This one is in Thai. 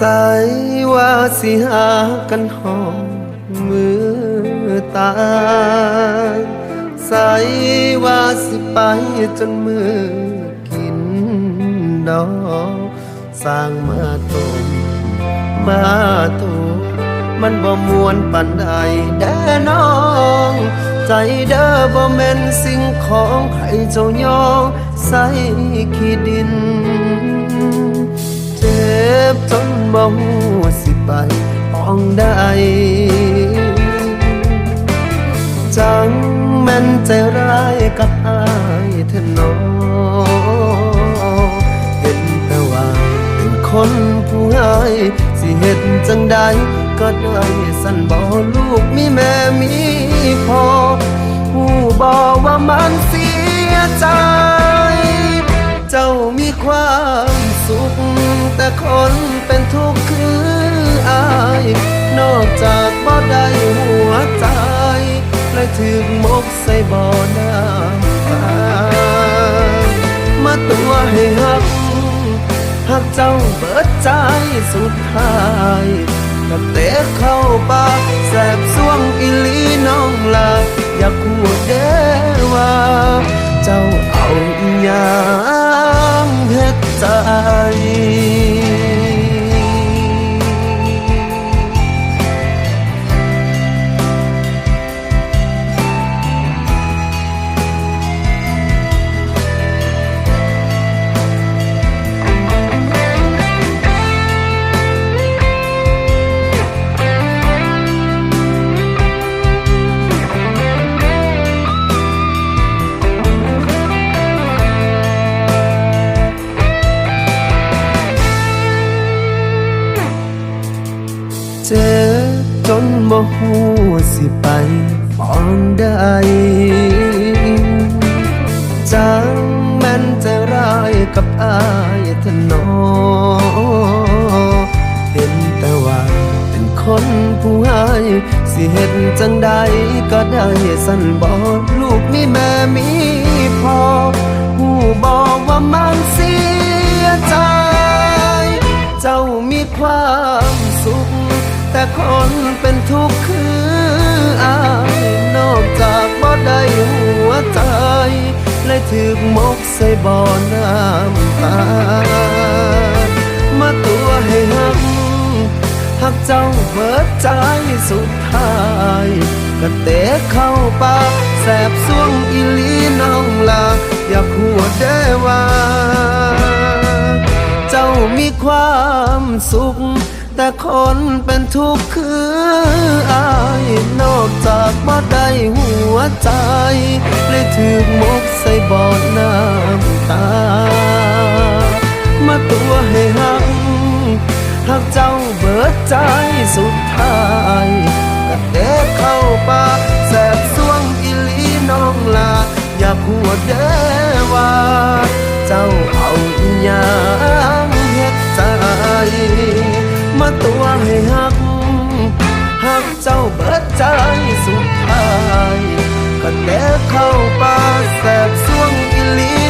สายว่าสิหากันหอมมือตาสายว่าสิไปจนมือกินดอกสร้างมาตมมาตัวมันบ่มวนปันใดแด่น้อง ใจเด้อบ่แม่นสิ่งของให้เจ้ายองใส่ขี้ดิน บจนบ่ฮู้สิไปป้องได้จังแม่นใจร้ายกับอายเธอน้องเห็นแต่ว่าเป็นคนผู้ให้สิเฮ็ดจังใดก็ได้สั่นบ่ลูกมีแม่มีพ่อผู้บอกว่ามันเสียใจ เจ้ามีความสุข แต่คนเป็นทุกข์คืออาย นอกจากบ่ได้หัวใจเลยถึงมกใส่บ่อน้ำตามาตัวให้หักหักเจ้าเบิดใจสุดท้ายก็เตะเข้าปากแสบสวงอีหลีน้องลาอยากพู เจ็บจนบ่ฮู้สิไปมองได้จังแม่นใจร้ายกับอายเถอะน้อเห็นแต่ว่าเป็นคนผู้ให้สิเฮ็ดจังใดก็ได้สั่นบ่ลูกมีแม่มีพ่อผู บ่อน้ำตา มาตัวให้หักหักเจ้าเบิดใจสุดท้ายก็เตะเข้าปากแสบสวงอีลีน้องลา อยากหัวได้ว่า เจ้ามีความสุข แต่คนเป็นทุกข์คืออายนอกจากบ่ได้หัวใจเลยถึกมกใส่บ่อน้ำ ตา มาตัวให้หักหากเจ้าเบิดใจสุดท้ายก็เตะเข้าปากแสบสวงอีหลีน้องลา อยากหัวเด้อว่า เจ้าเอาอีหยังเฮ็ดใจ มาตัวให้หักหากเจ้าเบิดใจสุดท้ายก็เตะเข้าป่าแสบซ่วงอิลี่